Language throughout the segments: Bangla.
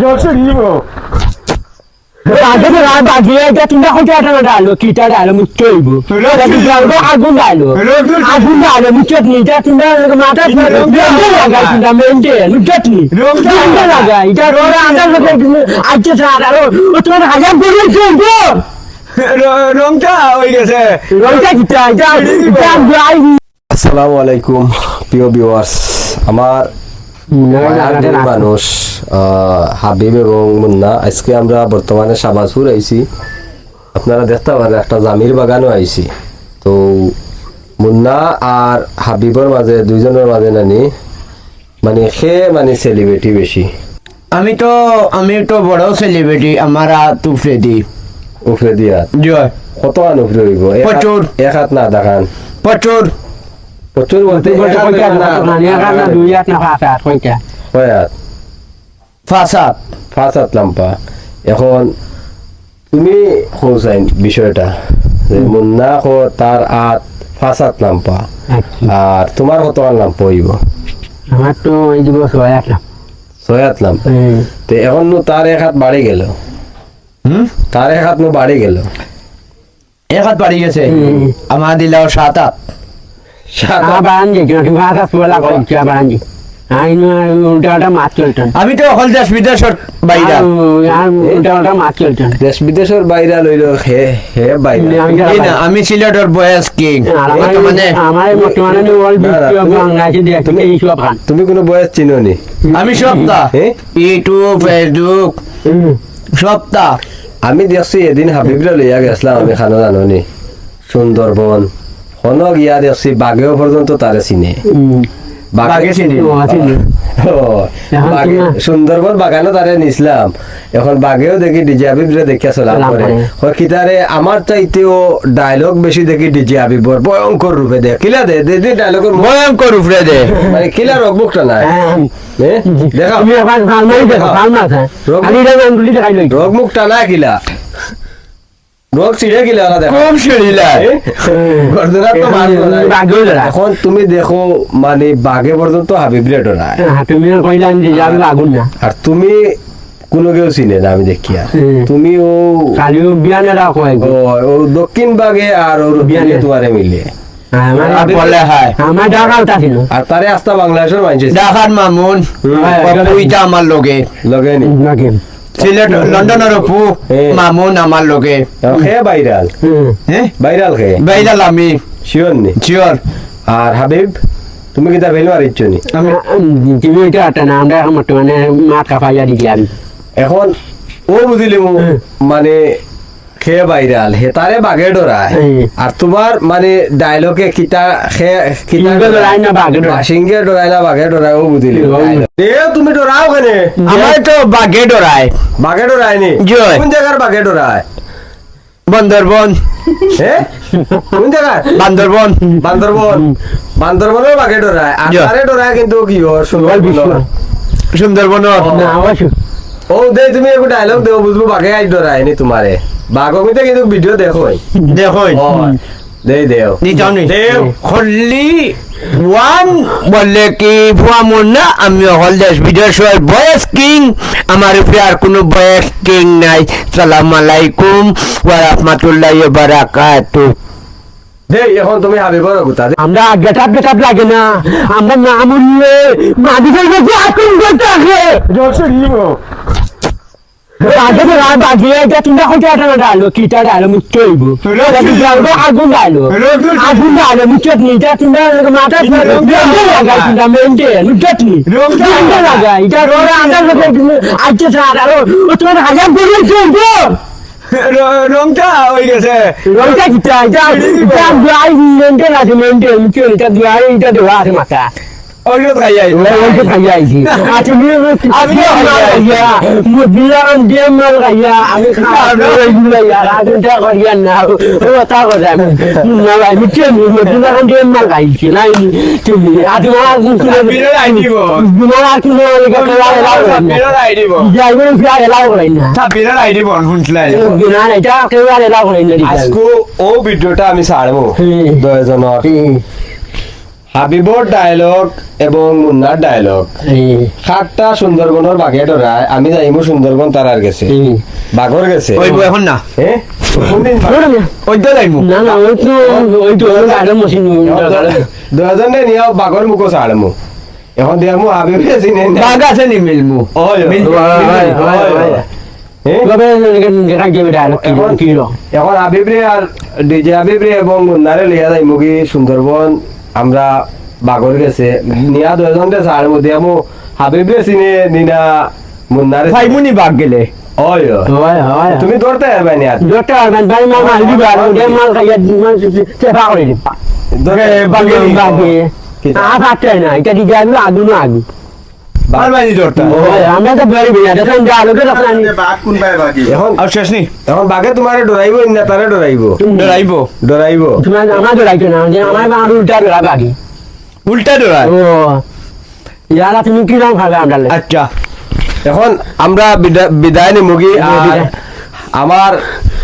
জলসে নিব আগে তো রাত বাজিয়ে এটা তুমি এখন কেটে ডালো কিটা ডালো মুখে হইব আগুন ডালো আগুন ডালো মুখে এটা তুমি মাথা লাগাই তুমি মেনটে মুখে লাগাই এটা রোড আন্দার লোকে আজকে সারা তোমার হাজার করে চলবো রংটা হয়ে গেছে। রংটা কিটা এটা আসসালামু আলাইকুম প্রিয় ভিউয়ার্স আমার মানুষ আহ, হাবিব এবং মুন্না আজকে আমরা বর্তমানে শাবাজপুর আইছি। আপনারা দেখতে পারেন একটা জামির বাগানও আইছি। তো মুন্না আর হাবিবর মাঝে দুইজনের মাঝে নানি মানে সে মানে সেলিব্রিটি বেশি। আমি তো আমি তো বড় সেলিব্রিটি আমার তুফরে দি। উফরে দিয়া জয়। কত আন উফরে হইব? হাত-। এক হাত না দেখান। প্রচুর। প্রচুর বলতে হাত ফাসাদ লাম্পা। এখন তুমি হোসাইন বিষয়টা যে মুন্না কো তার আত হাত লাম্পা। আর তোমার কত আর লাম্পা হইব? আমার তো এই দিব ছয় আট লাখ ছয় হাত লাম্পা। তো এখন নু তার এক হাত বাড়ি গেল। হুম? তার এক হাত নু বাড়ি গেল। এক হাত বাড়ি গেছে। আমার দিলাও সাত হাত। আমি তো অকল দেশ বিদেশত বাইরা। দেশ বিদেশের বাইরা লইল হে হে বাইরা। আমি সিলেটর বয়স কিং। মানে তুমি- কোনো বয়স চিনো নি? আমি সপ্তাহ? ইউটিউব ফেসবুক সপ্তাহ আমি দেখছি এদিন হাবিবরা লইয়া গেছিলাম আমি খানো জানো নি। সুন্দরবন। হন গিয়া দেখছি বাঘেও পর্যন্ত তারে চিনে বাঘে সুন্দরবন বাগানও তারে নিছিলাম এখন বাঘেও দেখি ডিজে হাবিবরে দেখিয়া চলাম করে। হয় আমার চাইতেও ডায়লগ বেশি দেখি ডিজে হাবিবর ভয়ঙ্কর রূপে দে কিলা দে দে দে ডায়লগের ভয়ঙ্কর উপরে দে মানে কিলা রোগ মুখটা নাই? দেখা হ্যাঁ রোগ- আমি এটা আঙ্গুলি দেখাই লই রোগ মুখটা নাই কিলা রোগ ছিঁড়ে ওরা দেখা খুব? তো এখন তুমি দেখো মানে বাঘে পর্যন্ত হাবিবরে ডরায় তুমি কইলাম যে যাবে আগুন না। আর তুমি কোনো কেউ চিনে না আমি দেখি আর তুমি ও কালিও বিয়ানে রাখো ও ও দক্ষিণ বাগে আর ওর বিয়ানে। বিয়ে তোমারে মিলে। আর হায়। তারে আস্তা বাংলাদেশের ডাকার মামুন আমার লগে। লগে। সিলেট লন্ডনের অপু। মামুন আমার লগে। খে বাইরাল হ্যাঁ বাইরাল খে বাইরাল আমি। শিওর নি? শিওর আর হাবিব তুমি কি তা আর ইচ্ছো নি তুমি এটা আটা না আমরা এখন মানে মাথা ফাইয়া দিলাম এখন ও বুঝিলি মু মানে খে বাইরাল হে তারে বাগে ডরায় আর তোমার মানে ডায়লগে কিতা খে কিতা সিংহে ডরায় না বাঘে ডরায়? সিংহে ডরায় না বাঘে ডরায় ও বুঝিলি এ তুমি ডরাও কেনে? আমার তো বাঘে ডরায় বাঘে ডরায় নি? কোন জায়গার বাঘে ডরায় বন্দরবন হে? কোন জায়গার বান্দরবন বান্দরবন বান্দরবনের বাঘে ডরায় আর। ডরায় কিন্তু কি সুন্দরবন না অবশ্য ও দে তুমি একটু ডায়লগ দেও বুঝব বাঘে আজ ডরায় নি তোমারে কিন্তু ভিডিও দেখো দেখো দে দেও। হলি ওয়ান বললে কি ভুয়া মুন্না আমি হল দেশ বিদেশের বয়স কিং। আমার উপরে আর কোনো বয়স কিং নাই। সালাম আলাইকুম ওয়া রাহমাতুল্লাহি ওয়া বারাকাতু দে এখন তুমি হাবিবর গুতা দে। আমরা লাগে না। আমরা না মরলে মাদিকের কাছে আকুন করতে আসে জলসে নিব আগে তো রাত বাজিয়ে এটা তুমি এখন কেটে ডালো কিটা ডালো মুখে হইব। আগুন ডালো আগুন ডালো মুখে নি এটা তুমি মাথা লাগাই তুমি মেনটে মুখে নি রংটা লাগাই এটা রোড আন্দার লোকে আজকে সারা ও তোমার হাজার করে চলবো রংটা হয়ে গেছে। রংটা কিটা? এটা মেনটেন আছে মেনটেন মুখে এটা এটা দেওয়া আছে মাথা। খাই ওইটা আইছি আচ্ছা আমি খাইয়া মুদিলান দিয়ে মাল খাইয়া আমি খাওয়া এইগুলা আগুনটা করিয়া না। ও তা করে আমি। না ভাই মিটে মুদিলান দিয়ে মাল খাইছি না তুমি আজ না না ফিরা এলাও শুনছিলাই এটা কেউ আর এলাও আজকো ও ভিডিওটা আমি ছাড়বো। হুম। হাবিবর ডায়লগ এবং মুন্নার ডায়লগ এই সাতটা সুন্দরবনের বাঘে ডরায় আমি যাইমু সুন্দরবন তারার গেছে বাঘর গেছে ওইব এখন না। হ্যাঁ যাইমু। এখন দিয়ামু হাবিবে চিনে বাঘ আছে নি মিলমু। এখন- কি এখন হাবিবরে আর ডিজে হাবিবরে এবং মুন্নারে লিয়া যাই মুগি সুন্দরবন আমরা বাগর গেছে। নিয়া দুজন গেছে আর মধ্যে আমু হাবিবরে চিনে নিনা মুন্নারে ভাই মুনি বাঘ গেলে। তুমি ধরতে পারবে নিয়া। ধরতে আরমান ভাই মাল মাল দিবে আর ওদের মাল খাইয়া মাল চেপা করে দিবা। ধরে বাগে বাগে। আ ফাটে না এটা দিকে আগু আগু না আগু মারবানি আমরা তো বেরি বিনা দেখেন যা লোকে দেখেন এখন আর শেষ নি। এখন বাঘে তোমারে ডরাইব না তারে ডরাইব। ডরাইব। ডরাইব? তোমার আমার ডরাইছো না যে আমার মা উল্টা ডরা বাকি উল্টা ডরাই ও ইয়ারা তুমি কি রকম খাবে আমরা আচ্ছা এখন আমরা বিদা- বিদায় নিমুগি আর আমার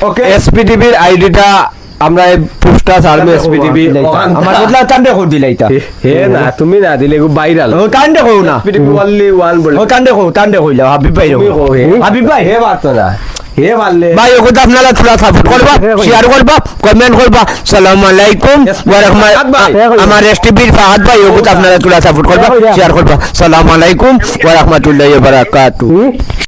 ওকে এসপিটিভির আইডিটা আমরা পোস্টটা ছাড়বো এসপিটিভি আমার বদলা টান্ডে কর দিলে এটা হে না তুমি না দিলে ভাইরাল ও কও না। এসপিটিভি ওয়ান বলে। ও টান্ডে কইলা হাবিব ভাই হাবিব ভাই? হে পারতো না হে ভাই ওকে আপনারা থোড়া সাপোর্ট করবা শেয়ার করবা কমেন্ট করবা। সালাম আলাইকুম ওয়া রাহমাতুল্লাহ আমার এসটিভির ফাহাদ ভাই ওকে আপনারা থোড়া সাপোর্ট করবা শেয়ার করবা। সালাম আলাইকুম ওয়া রাহমাতুল্লাহি ওয়া বারাকাতুহু।